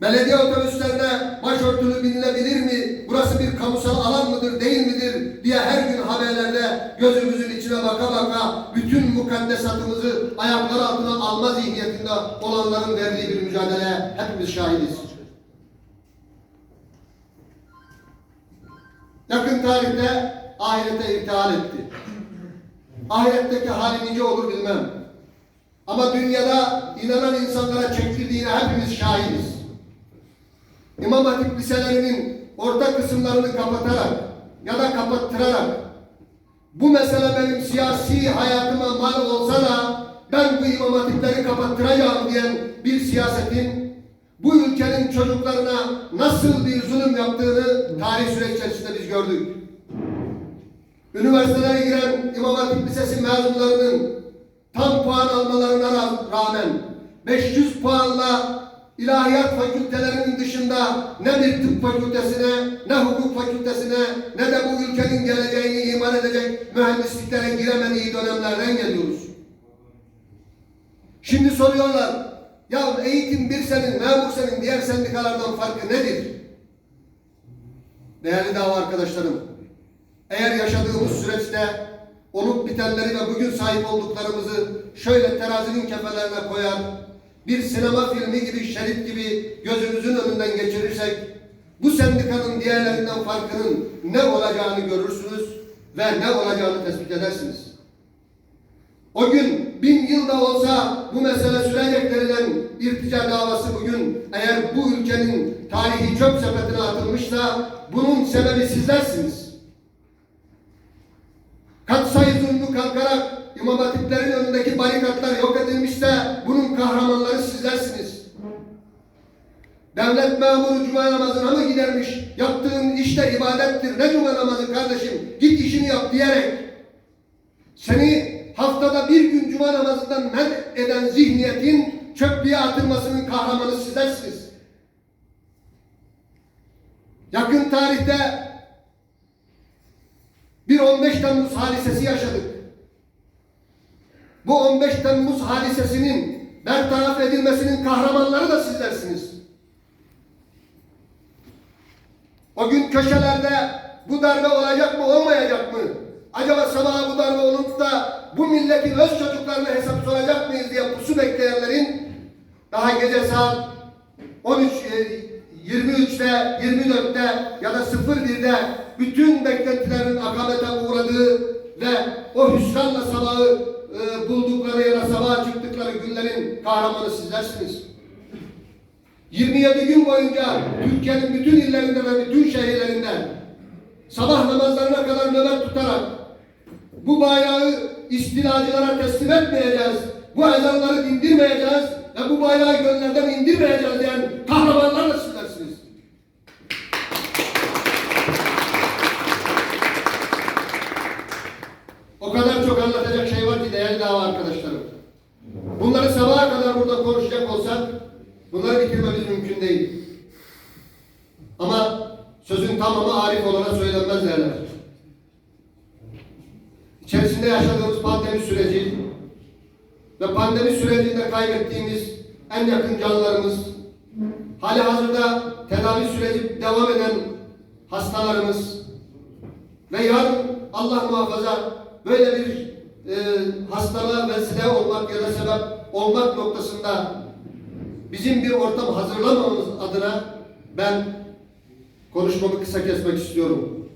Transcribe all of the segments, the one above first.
Belediye otobüslerine başörtülü binilebilir mi? Burası bir kamusal alan mıdır, değil midir? diye her gün haberlerde gözümüzün içine baka baka bütün mukaddesatımızı ayakları altına alma zihniyetinde olanların verdiği bir mücadele hepimiz şahidiz. Yakın tarihte ahirete irtihal etti. Ahiretteki hali nice olur bilmem. Ama dünyada inanan insanlara çektirdiğine hepimiz şahidiz. İmam Hatip liselerinin orta kısımlarını kapatarak ya da kapattırarak bu mesele benim siyasi hayatıma mal olsa da ben bu imam hatipleri kapattıracağım diyen bir siyasetin bu ülkenin çocuklarına nasıl bir zulüm yaptığını tarih süreç içerisinde biz gördük. Üniversitelere giren İmam Hatip Lisesi mezunlarının tam puan almalarına ra- rağmen 500 puanla ilahiyat fakültelerinin dışında ne bir tıp fakültesine, ne hukuk fakültesine, ne de bu ülkenin geleceğini iman edecek mühendisliklere giremediği dönemlerden geliyoruz. Şimdi soruyorlar, ya eğitim bir senin, memur senin, diğer sendikalardan farkı nedir? Değerli dava arkadaşlarım, eğer yaşadığımız süreçte olup bitenleri ve bugün sahip olduklarımızı şöyle terazinin kefelerine koyar, bir sinema filmi gibi, şerit gibi gözümüzün önünden geçirirsek, bu sendikanın diğerlerinden farkının ne olacağını görürsünüz ve ne olacağını tespit edersiniz. O gün bin yılda olsa bu mesele sürecek denilen irtica davası bugün eğer bu ülkenin tarihi çöp sepetine atılmışsa bunun sebebi sizlersiniz. Katsayı zulmü kalkarak İmam Hatiplerin önündeki barikatlar yok edilmişse Devlet memuru cuma namazına mı gidermiş? Yaptığın işte ibadettir. Ne cuma namazı kardeşim? Git işini yap diyerek seni haftada bir gün cuma namazından men eden zihniyetin çöplüğe atılmasının kahramanı sizlersiniz. Yakın tarihte bir 15 Temmuz hadisesi yaşadık. Bu 15 Temmuz hadisesinin bertaraf edilmesinin kahramanları da sizlersiniz. O gün köşelerde bu darbe olacak mı olmayacak mı? Acaba sabah bu darbe olup da bu milletin öz çocuklarına hesap soracak mıyız diye pusu bekleyenlerin daha gece saat 13 e, 23'te, 24'te ya da 01'de bütün beklentilerin akamete uğradığı ve o hüsranla sabahı e, buldukları ya da sabaha çıktıkları günlerin kahramanı sizlersiniz. 27 gün boyunca Türkiye'nin bütün illerinde ve bütün şehirlerinde sabah namazlarına kadar nöbet tutarak bu bayrağı istilacılara teslim etmeyeceğiz. Bu ezanları dindirmeyeceğiz ve bu bayrağı gönüllerden indirmeyeceğiz diyen kahramanlar da sizlersiniz. O kadar çok anlatacak şey var ki değerli dava arkadaşlarım. Bunları sabaha kadar burada konuşacak olsak bitirmemiz mümkün değil. Ama sözün tamamı Arif olana söylenmez derler. İçerisinde yaşadığımız pandemi süreci ve pandemi sürecinde kaybettiğimiz en yakın canlarımız, hali hazırda tedavi süreci devam eden hastalarımız ve yarın Allah muhafaza böyle bir e, hastalığa vesile olmak ya da sebep olmak noktasında bizim bir ortam hazırlamamız adına ben konuşmamı kısa kesmek istiyorum.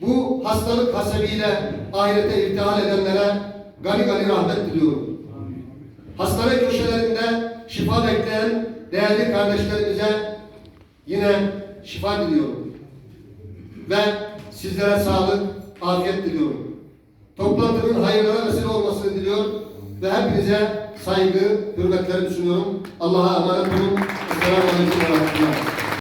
Bu hastalık hasebiyle ahirete irtihal edenlere gani gani rahmet diliyorum. Hastane köşelerinde şifa bekleyen değerli kardeşlerimize yine şifa diliyorum. Ve sizlere sağlık, afiyet diliyorum. Toplantının hayırlara vesile olmasını diliyor ve hepinize saygı, hürmetlerimi sunuyorum. Allah'a emanet olun. Selamun Aleyküm ve Rahmetullah.